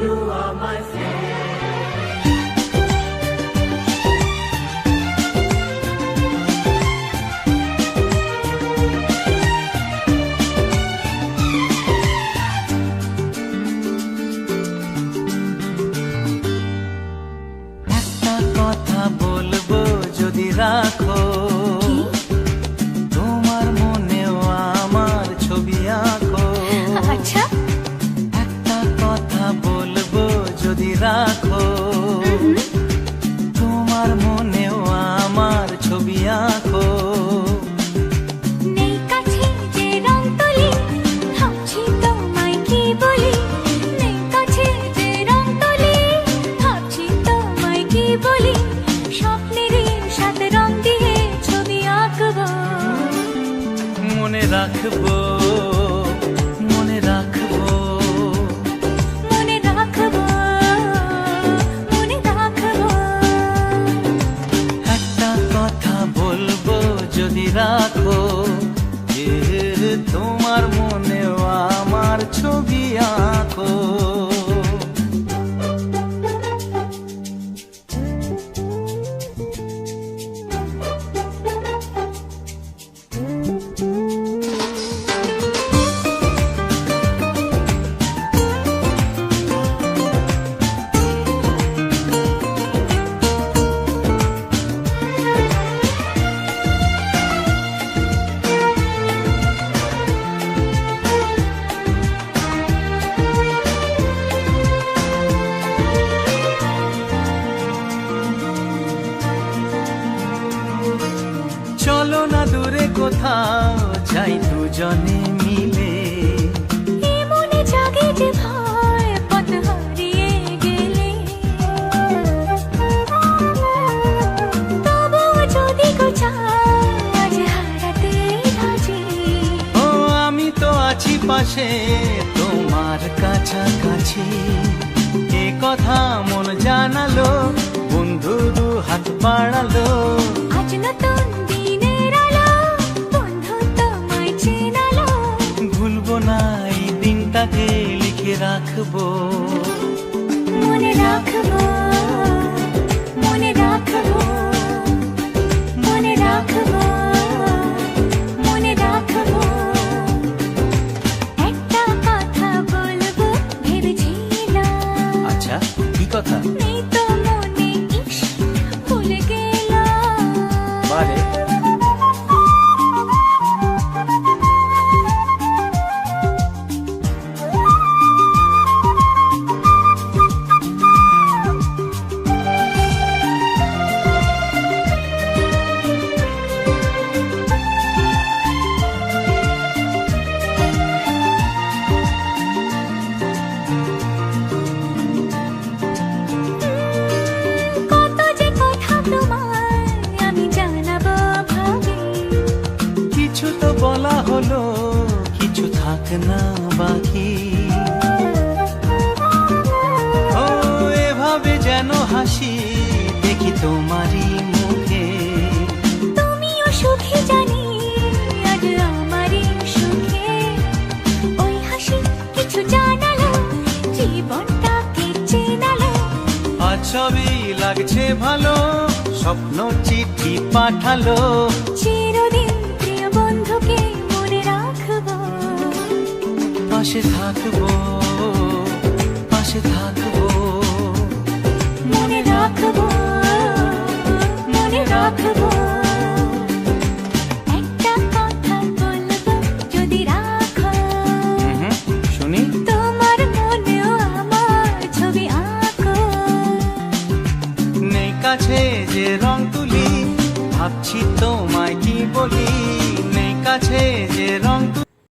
You are my friend. রাখব মনে রাখব। মনে রাখব মনে রাখব। একটা কথা বলব যদি রাখো তোমার মনেও আমার ছবি আঁকো। চলো না দূরে কোথাও যাই দুজনে মিলে। মনে জাগে যে ভয় পথ হারিয়ে গেলে। তবুও যদি আজ হারাতে রাজি। ও আমি তো আছি পাশে তোমার কাছাকাছি। এ কথা মন জানালো বন্ধু দু হাত বাড়ালো রাখব। থাক না বাকি। ও এভাবে যেন হাসি দেখি তোমারই মুখে। তুমিও সুখী জানি আজ আমারই সুখে। ওই হাসি কিছু জানালো জীবনটাকে চেনালো আজ সবই লাগছে ভালো স্বপ্ন চিঠি পাঠালো। পাশে থাকব পাশে থাকব। মনে রাখব মনে রাখব। কাছে যে রং তুলি ভাবছি তোমায় কি বলি। নেই কাছে যে রং তুলি